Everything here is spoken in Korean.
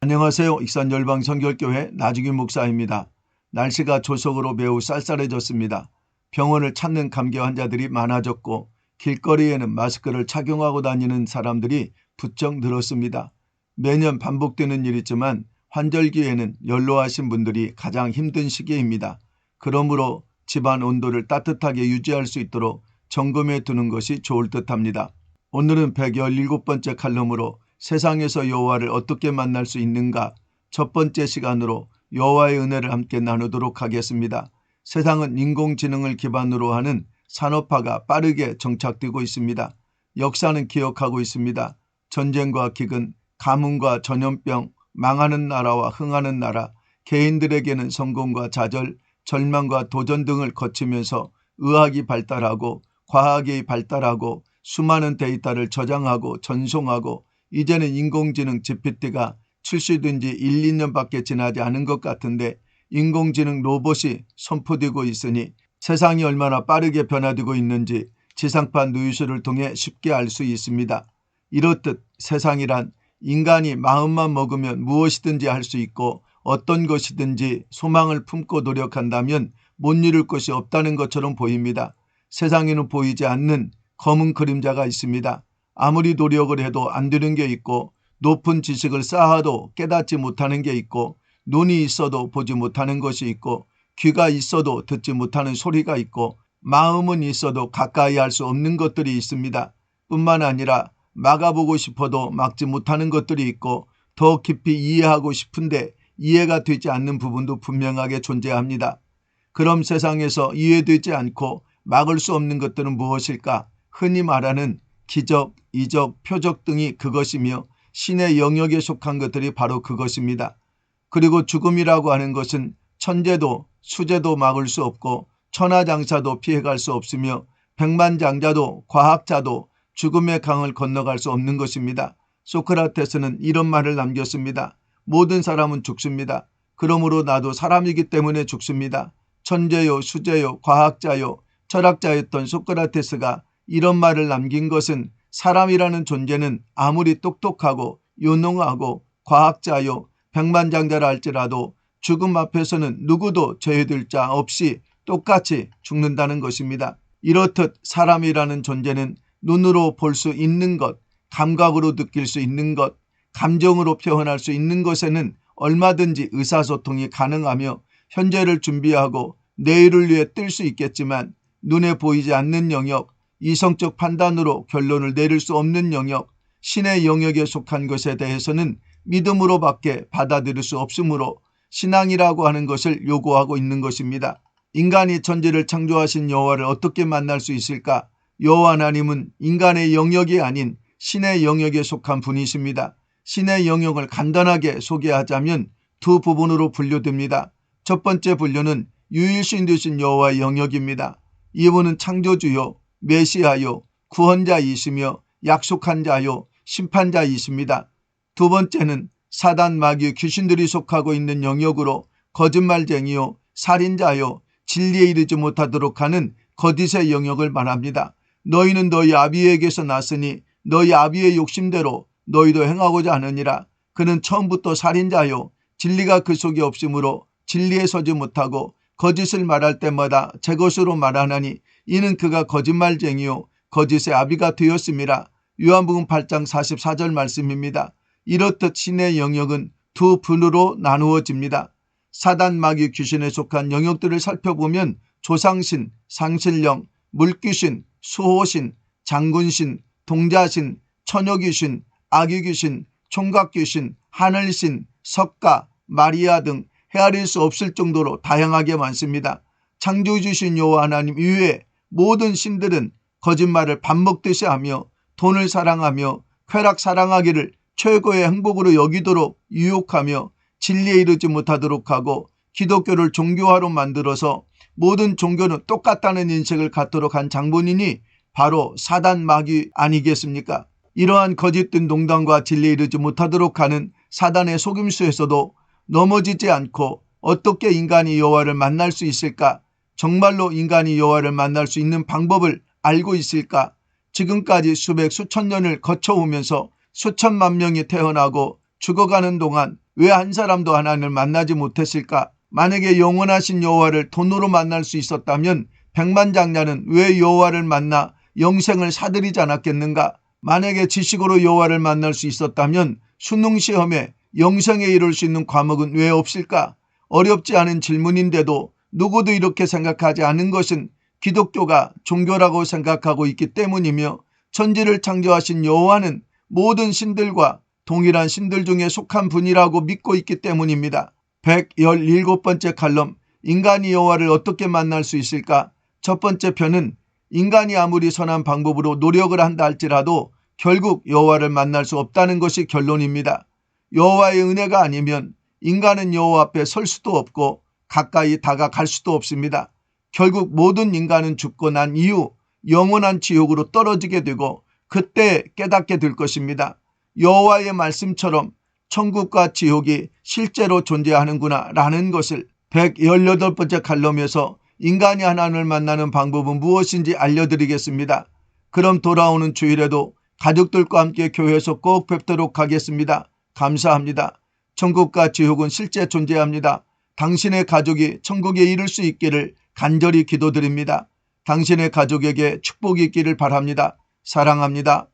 안녕하세요. 익산 열방 성결교회 나주기 목사입니다. 날씨가 조석으로 매우 쌀쌀해졌습니다. 병원을 찾는 감기 환자들이 많아졌고 길거리에는 마스크를 착용하고 다니는 사람들이 부쩍 늘었습니다. 매년 반복되는 일이지만 환절기에는 연로하신 분들이 가장 힘든 시기입니다. 그러므로 집안 온도를 따뜻하게 유지할 수 있도록 점검해 두는 것이 좋을 듯합니다. 오늘은 117번째 칼럼으로 세상에서 여호와를 어떻게 만날 수 있는가 첫 번째 시간으로 여호와의 은혜를 함께 나누도록 하겠습니다. 세상은 인공지능을 기반으로 하는 산업화가 빠르게 정착되고 있습니다. 역사는 기억하고 있습니다. 전쟁과 기근, 가뭄과 전염병, 망하는 나라와 흥하는 나라, 개인들에게는 성공과 좌절, 절망과 도전 등을 거치면서 의학이 발달하고 과학이 발달하고 수많은 데이터를 저장하고 전송하고 이제는 인공지능 GPT가 출시된 지 1, 2년밖에 지나지 않은 것 같은데 인공지능 로봇이 선포되고 있으니 세상이 얼마나 빠르게 변화되고 있는지 지상파 뉴스를 통해 쉽게 알 수 있습니다. 이렇듯 세상이란 인간이 마음만 먹으면 무엇이든지 할 수 있고 어떤 것이든지 소망을 품고 노력한다면 못 이룰 것이 없다는 것처럼 보입니다. 세상에는 보이지 않는 검은 그림자가 있습니다. 아무리 노력을 해도 안 되는 게 있고 높은 지식을 쌓아도 깨닫지 못하는 게 있고 눈이 있어도 보지 못하는 것이 있고 귀가 있어도 듣지 못하는 소리가 있고 마음은 있어도 가까이 할 수 없는 것들이 있습니다. 뿐만 아니라 막아보고 싶어도 막지 못하는 것들이 있고 더 깊이 이해하고 싶은데 이해가 되지 않는 부분도 분명하게 존재합니다. 그럼 세상에서 이해되지 않고 막을 수 없는 것들은 무엇일까? 흔히 말하는 기적, 이적, 표적 등이 그것이며 신의 영역에 속한 것들이 바로 그것입니다. 그리고 죽음이라고 하는 것은 천재도 수재도 막을 수 없고 천하장사도 피해갈 수 없으며 백만장자도 과학자도 죽음의 강을 건너갈 수 없는 것입니다. 소크라테스는 이런 말을 남겼습니다. 모든 사람은 죽습니다. 그러므로 나도 사람이기 때문에 죽습니다. 천재요 수재요 과학자요 철학자였던 소크라테스가 이런 말을 남긴 것은 사람이라는 존재는 아무리 똑똑하고 유능하고 과학자요 백만장자라 할지라도 죽음 앞에서는 누구도 죄해들 자 없이 똑같이 죽는다는 것입니다. 이렇듯 사람이라는 존재는 눈으로 볼 수 있는 것, 감각으로 느낄 수 있는 것, 감정으로 표현할 수 있는 것에는 얼마든지 의사소통이 가능하며 현재를 준비하고 내일을 위해 뜰 수 있겠지만 눈에 보이지 않는 영역, 이성적 판단으로 결론을 내릴 수 없는 영역, 신의 영역에 속한 것에 대해서는 믿음으로밖에 받아들일 수 없으므로 신앙이라고 하는 것을 요구하고 있는 것입니다. 인간이 천지를 창조하신 여호와를 어떻게 만날 수 있을까? 여호와 하나님은 인간의 영역이 아닌 신의 영역에 속한 분이십니다. 신의 영역을 간단하게 소개하자면 두 부분으로 분류됩니다. 첫 번째 분류는 유일신 되신 여호와의 영역입니다. 이분은 창조주요, 메시아요, 구원자이시며 약속한 자요, 심판자이십니다. 두 번째는 사단 마귀 귀신들이 속하고 있는 영역으로 거짓말쟁이요, 살인자요, 진리에 이르지 못하도록 하는 거짓의 영역을 말합니다. 너희는 너희 아비에게서 났으니 너희 아비의 욕심대로 너희도 행하고자 하느니라. 그는 처음부터 살인자요. 진리가 그 속에 없으므로 진리에 서지 못하고 거짓을 말할 때마다 제 것으로 말하나니 이는 그가 거짓말쟁이요. 거짓의 아비가 되었습니다. 요한복음 8장 44절 말씀입니다. 이렇듯 신의 영역은 두 분으로 나누어집니다. 사단 마귀 귀신에 속한 영역들을 살펴보면 조상신, 상실령, 물귀신, 수호신, 장군신, 동자신, 처녀귀신, 아기귀신, 총각귀신, 하늘신, 석가, 마리아 등 헤아릴 수 없을 정도로 다양하게 많습니다. 창조주신 여호와 하나님 이외에 모든 신들은 거짓말을 밥 먹듯이 하며 돈을 사랑하며 쾌락 사랑하기를 최고의 행복으로 여기도록 유혹하며 진리에 이르지 못하도록 하고 기독교를 종교화로 만들어서 모든 종교는 똑같다는 인식을 갖도록 한 장본인이 바로 사단 마귀 아니겠습니까? 이러한 거짓된 농담과 진리에 이르지 못하도록 하는 사단의 속임수에서도 넘어지지 않고 어떻게 인간이 여호와를 만날 수 있을까? 정말로 인간이 여호와를 만날 수 있는 방법을 알고 있을까? 지금까지 수백 수천 년을 거쳐오면서 수천만 명이 태어나고 죽어가는 동안 왜 한 사람도 하나님을 만나지 못했을까? 만약에 영원하신 여호와를 돈으로 만날 수 있었다면 백만 장자는 왜 여호와를 만나 영생을 사들이지 않았겠는가? 만약에 지식으로 여호와를 만날 수 있었다면 수능 시험에 영생에 이룰 수 있는 과목은 왜 없을까? 어렵지 않은 질문인데도 누구도 이렇게 생각하지 않은 것은 기독교가 종교라고 생각하고 있기 때문이며 천지를 창조하신 여호와는 모든 신들과 동일한 신들 중에 속한 분이라고 믿고 있기 때문입니다. 117번째 칼럼 인간이 여호와를 어떻게 만날 수 있을까? 첫 번째 편은 인간이 아무리 선한 방법으로 노력을 한다 할지라도 결국 여호와를 만날 수 없다는 것이 결론입니다. 여호와의 은혜가 아니면 인간은 여호와 앞에 설 수도 없고 가까이 다가갈 수도 없습니다. 결국 모든 인간은 죽고 난 이후 영원한 지옥으로 떨어지게 되고 그때 깨닫게 될 것입니다. 여호와의 말씀처럼 천국과 지옥이 실제로 존재하는구나 라는 것을 118번째 칼럼에서 인간이 하나님을 만나는 방법은 무엇인지 알려드리겠습니다. 그럼 돌아오는 주일에도 가족들과 함께 교회에서 꼭 뵙도록 하겠습니다. 감사합니다. 천국과 지옥은 실제 존재합니다. 당신의 가족이 천국에 이를 수 있기를 간절히 기도드립니다. 당신의 가족에게 축복이 있기를 바랍니다. 사랑합니다.